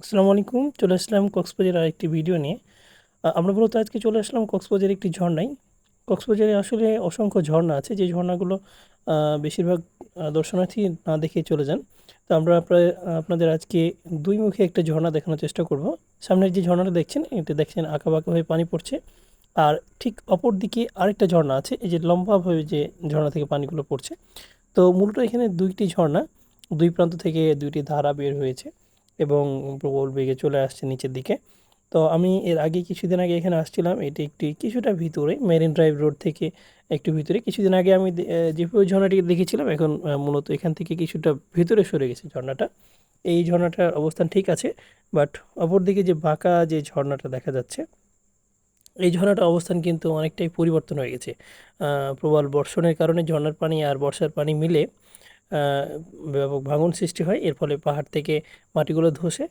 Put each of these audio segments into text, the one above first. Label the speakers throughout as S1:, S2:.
S1: আসসালামু আলাইকুম, চলে আসলাম কক্সবাজারের আরেকটি ভিডিও নিয়ে। আমরা মূলত আজকে চলে আসলাম কক্সবাজারের একটি ঝর্ণায়। কক্সবাজারে আসলে অসংখ্য ঝর্ণা আছে, যে ঝর্ণাগুলো বেশিরভাগ দর্শনার্থী না দেখে চলে যান। তো আমরা আপনাদের আজকে দুই মুখে একটা ঝর্ণা দেখানোর চেষ্টা করব। সামনের যে ঝর্ণাটা দেখছেন, এটা দেখছেন আঁকাবাঁকা হয়ে পানি পড়ছে। আর ঠিক অপর দিকে আরেকটা ঝর্ণা আছে, এই যে লম্বাভাবে যে ঝর্ণা থেকে পানিগুলো পড়ছে। তো মূলত এখানে দুইটি ঝর্ণা, দুই প্রান্ত থেকে দুইটি ধারা বের হয়েছে। এবং প্রবল বেগে চলে আসছে নিচের দিকে। তো আমি এর আগে কিছুদিন আগে এখানে আসছিলাম, এটি একটি কিছুটা ভিতরে মেরিন ড্রাইভ রোড থেকে একটু ভিতরে। কিছুদিন আগে আমি যেভাবে ঝর্ণাটি দেখেছিলাম, এখন মূলত এখান থেকে কিছুটা ভিতরে সরে গেছে ঝর্ণাটা। এই ঝর্ণাটার অবস্থান ঠিক আছে বাট অপরদিকে যে বাঁকা যে ঝর্ণাটা দেখা যাচ্ছে, এই ঝর্ণাটার অবস্থান কিন্তু অনেকটাই পরিবর্তন হয়ে গেছে। প্রবল বর্ষণের কারণে ঝর্ণার পানি আর বর্ষার পানি মিলে ব্যাপক ভাঙন সৃষ্টি হয়। এর ফলে পাহাড় থেকে মাটিগুলো ধসে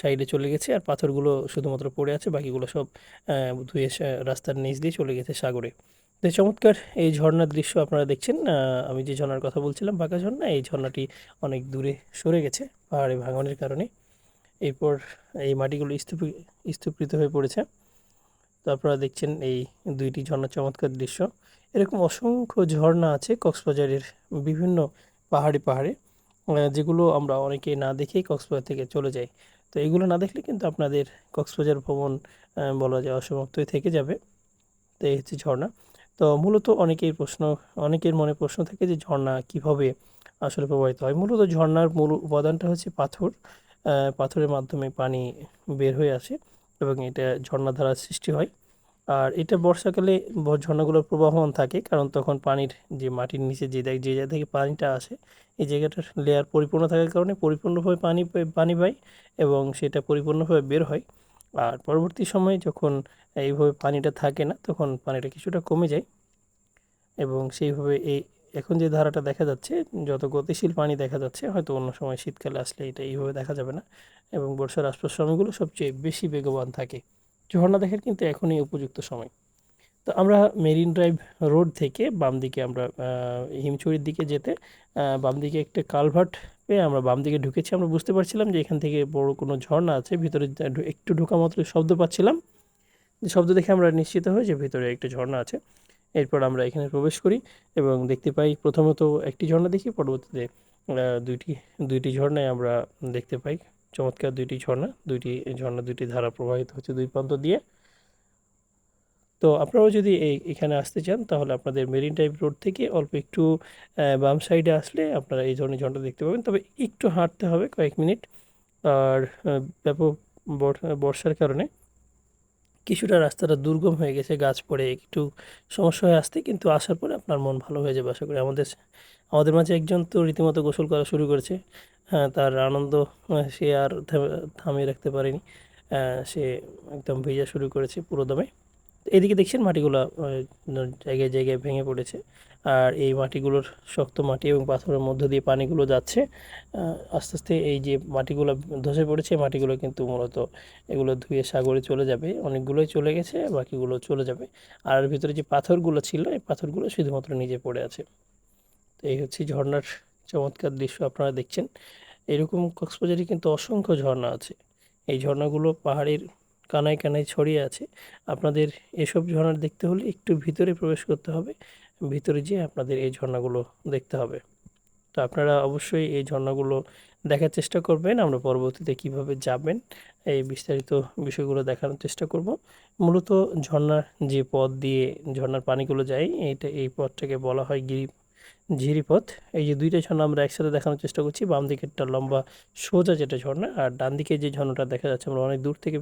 S1: সাইডে চলে গেছে আর পাথরগুলো শুধুমাত্র পড়ে আছে, বাকিগুলো সব ধুয়ে রাস্তার নিচ দিয়ে চলে গেছে সাগরে। তো চমৎকার এই ঝর্ণার দৃশ্য আপনারা দেখছেন। আমি যে ঝর্ণার কথা বলছিলাম, বাঁকা ঝর্ণা, এই ঝর্ণাটি অনেক দূরে সরে গেছে পাহাড়ে ভাঙনের কারণে। এরপর এই মাটিগুলো স্তূপি, স্তূপীকৃত হয়ে পড়েছে। তো আপনারা দেখছেন এই দুইটি ঝর্ণার চমৎকার দৃশ্য। এরকম অসংখ্য ঝর্ণা আছে কক্সবাজারের বিভিন্ন পাহাড়ে পাহাড়ে যেগুলো আমরা অনেকে না দেখেই কক্সবাজার থেকে চলে যাই। তো এগুলো না দেখলে কিন্তু আপনাদের কক্সবাজার ভ্রমণ বলা যায় অসমাপ্তই থেকে যাবে। তো এই হচ্ছে ঝর্ণা। তো মূলত অনেকেই প্রশ্ন, অনেকের মনে প্রশ্ন থাকে যে ঝর্ণা কীভাবে আসলে প্রবাহিত হয়? মূলত ঝর্ণার মূল উপাদানটা হচ্ছে পাথর পাথরের মাধ্যমে পানি বের হয়ে আসে। এবং এটা ঝর্ণা দ্বারা সৃষ্টি হয়। আর এটা বর্ষাকালে ব- ঝর্ণাগুলো প্রবাহমান থাকে, কারণ তখন পানির যে মাটির নিচে যে যে জায়গা থেকে পানিটা আসে, এই জায়গাটার লেয়ার পরিপূর্ণ থাকার কারণে পরিপূর্ণভাবে পানি পানি পায় এবং সেটা পরিপূর্ণভাবে বের হয়। আর পরবর্তী সময়ে যখন এইভাবে পানিটা থাকে না, তখন পানিটা কিছুটা কমে যায় এবং সেইভাবে এই এখন যে ধারাটা দেখা যাচ্ছে, যত গতিশীল পানি দেখা যাচ্ছে, হয়তো অন্য সময় শীতকালে আসলে এটা এইভাবে দেখা যাবে না এবং বর্ষার আশপাশ সময়গুলো সবচেয়ে বেশি বেগবান থাকে। ঝর্ণা দেখার কিন্তু এখনই উপযুক্ত সময়। তো আমরা মেরিন ড্রাইভ রোড থেকে বাম দিকে আমরা হিমছড়ির দিকে যেতে বাম দিকে একটা কালভার্ট পেয়ে আমরা বাম দিকে ঢুকেছি। আমরা বুঝতে পারছিলাম যে এখান থেকে বড় কোনো ঝর্ণা আছে, ভিতরে একটু ঢোকা মাত্র শব্দ পাচ্ছিলাম। শব্দ দেখে আমরা নিশ্চিত হই যে ভিতরে একটা ঝর্ণা আছে। এরপর আমরা এখানে প্রবেশ করি এবং দেখতে পাই প্রথমত একটি ঝর্ণা দেখি, পরবর্তীতে দুইটি দুইটি ঝর্ণায় আমরা দেখতে পাই চমৎকার দুইটি ঝর্ণা দুইটি ঝর্ণা, দুইটি ধারা প্রবাহিত হচ্ছে দুই প্রান্ত দিয়ে। তো আপনারাও যদি এখানে আসতে চান, তাহলে আপনাদের মেরিন ড্রাইভ রোড থেকে অল্প একটু বাম সাইডে আসলে আপনারা এই ধরনের ঝর্ণা দেখতে পাবেন। তবে একটু হাঁটতে হবে কয়েক মিনিট, আর ব্যাপক বর্ষার কারণে। কিছুটা রাস্তাটা দুর্গম হয়ে গেছে, গাছ পড়ে, একটু সমস্যা হয়ে আসতে কিন্তু আসার পরে আপনার মন ভালো হয়ে যাবে আশা করি। আমাদের আমাদের মাঝে একজন তো রীতিমতো গোসল করা শুরু করেছে। হ্যাঁ তার আনন্দ সে আর থামিয়ে রাখতে পারেনি। সে একদম ভেজা শুরু করেছে পুরো দমে। এদিকে দেখছেন মাটিগুলো জায়গায় জায়গায় ভেঙে পড়েছে। আর এই মাটিগুলোর শক্ত মাটি এবং পাথরের মধ্য দিয়ে পানিগুলো যাচ্ছে। আস্তে আস্তে এই যে মাটিগুলো ধসে পড়েছে মাটিগুলো কিন্তু মূলত এগুলো ধুয়ে সাগরে চলে যাবে। অনেকগুলোই চলে গেছে, বাকিগুলো চলে যাবে। আর ভিতরে যে পাথরগুলো ছিল, এই পাথরগুলো শুধুমাত্র নিচে পড়ে আছে। তো এই হচ্ছে ঝর্ণার চমৎকার দৃশ্য আপনারা দেখছেন। এরকম কক্সবাজারে কিন্তু অসংখ্য ঝর্ণা আছে। এই ঝর্ণাগুলো পাহাড়ের কানায় কানায় ছড়িয়ে আছে। আপনাদের এসব ঝর্ণা দেখতে হলে একটু ভিতরে প্রবেশ করতে হবে, ভিতরে যেয়ে আপনাদের এই ঝর্ণাগুলো দেখতে হবে। তো আপনারা অবশ্যই এই ঝর্ণাগুলো দেখার চেষ্টা করবেন, আমরা পরবর্তীতে কীভাবে যাবেন এই বিস্তারিত বিষয়গুলো দেখানোর চেষ্টা করব। মূলত ঝর্ণার যে পথ দিয়ে ঝর্ণার পানিগুলো যায়, এইটা এই পথটাকে বলা হয় গিরি ঝিরিপথ। এই যে দুইটা ঝর্ণা আমরা একসাথে দেখানোর চেষ্টা করছি বাম দিকেরটা লম্বা সোজা যেটা ঝর্ণা, আর ডান দিকে যে ঝর্ণাটা দেখা যাচ্ছে, আমরা অনেক দূর থেকে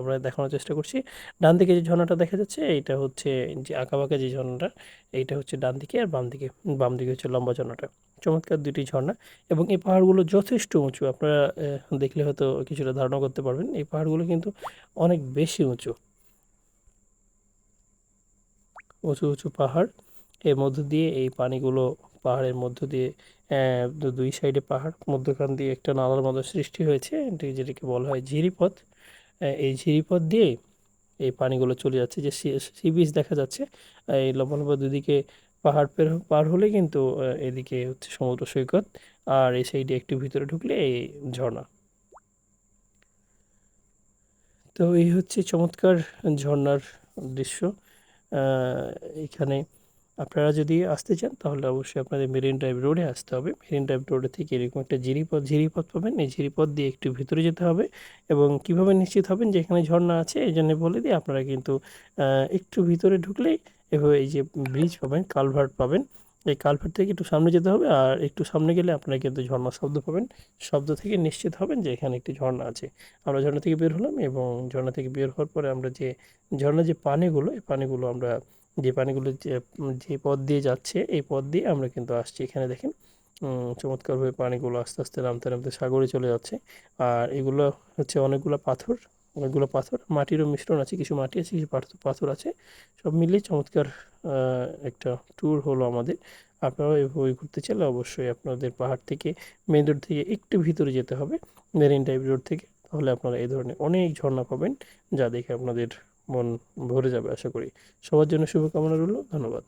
S1: আমরা দেখানোর চেষ্টা করছি। ডান দিকে যে ঝর্ণাটা দেখা যাচ্ছে, এইটা হচ্ছে যে আঁকাবাঁকা যে ঝর্ণাটা, এইটা হচ্ছে ডান দিকে আর বাম দিকে বাম দিকে হচ্ছে লম্বা ঝর্ণাটা। চমৎকার দুটি ঝর্ণা, এবং এই পাহাড়গুলো যথেষ্ট উঁচু, আপনারা দেখলে হয়তো কিছুটা ধারণা করতে পারবেন, এই পাহাড়গুলো কিন্তু অনেক বেশি উঁচু। উঁচু উঁচু পাহাড়। এর মধ্য দিয়ে এই পানিগুলো পাহাড়ের মধ্য দিয়ে দুই সাইডে পাহাড়, মধ্যখান দিয়ে একটা নালার মতো সৃষ্টি হয়েছে। যেটাকে বলা হয় ঝিরিপথ। এই ঝিরিপথ দিয়ে এই পানিগুলো চলে যাচ্ছে। যে সি বিচ দেখা যাচ্ছে এই লম্বা লম্বা দুদিকে পাহাড় পের, পার হলে কিন্তু এদিকে হচ্ছে সমুদ্র সৈকত আর এই সাইডে একটু ভিতরে ঢুকলে এই ঝর্ণা। তো এই হচ্ছে চমৎকার ঝর্ণার দৃশ্য। এখানে আপনারা যদি আসতে চান, তাহলে অবশ্যই আপনাদের মেরিন ড্রাইভ রোডে আসতে হবে। মেরিন ড্রাইভ রোডে থেকে এরকম একটা জিরিপথ ঝিরিপথ পাবেন। এই ঝিরিপথ দিয়ে একটু ভিতরে যেতে হবে এবং কীভাবে নিশ্চিত হবেন যে এখানে ঝর্ণা আছে, এই জন্য বলে দিই, আপনারা কিন্তু একটু ভিতরে ঢুকলেই এভাবে এই যে ব্রিজ পাবেন, কালভার্ট পাবেন। এই কালভার্ট থেকে একটু সামনে যেতে হবে আর একটু সামনে গেলে আপনারা কিন্তু ঝর্ণার শব্দ পাবেন। শব্দ থেকে নিশ্চিত হবেন যে এখানে একটি ঝর্ণা আছে। আমরা ঝর্ণা থেকে বের হলাম এবং ঝর্ণা থেকে বের হওয়ার পরে আমরা যে, ঝর্ণার যে পানিগুলো, এই পানিগুলো আমরা যে পানিগুলো যে পথ দিয়ে যাচ্ছে, এই পথ দিয়ে আমরা কিন্তু আসছি। এখানে দেখেন চমৎকারভাবে পানিগুলো আস্তে আস্তে নামতে নামতে সাগরে চলে যাচ্ছে। আর এগুলো হচ্ছে অনেকগুলো পাথর অনেকগুলো পাথর। মাটিরও মিশ্রণ আছে, কিছু মাটি আছে, কিছু পাথর পাথর আছে। সব মিলিয়ে চমৎকার একটা ট্যুর হলো আমাদের। আপনারাও এভাবে ঘুরতে চাইলে অবশ্যই আপনাদের পাহাড় থেকে মেন রোড থেকে একটু ভিতরে যেতে হবে। মেরিন ড্রাইভ রোড থেকে। তাহলে আপনারা এই ধরনের অনেক ঝর্ণা পাবেন, যা দেখে আপনাদের মন ভরে যাবে আশা করি। সবার জন্য শুভকামনা রইল ধন্যবাদ।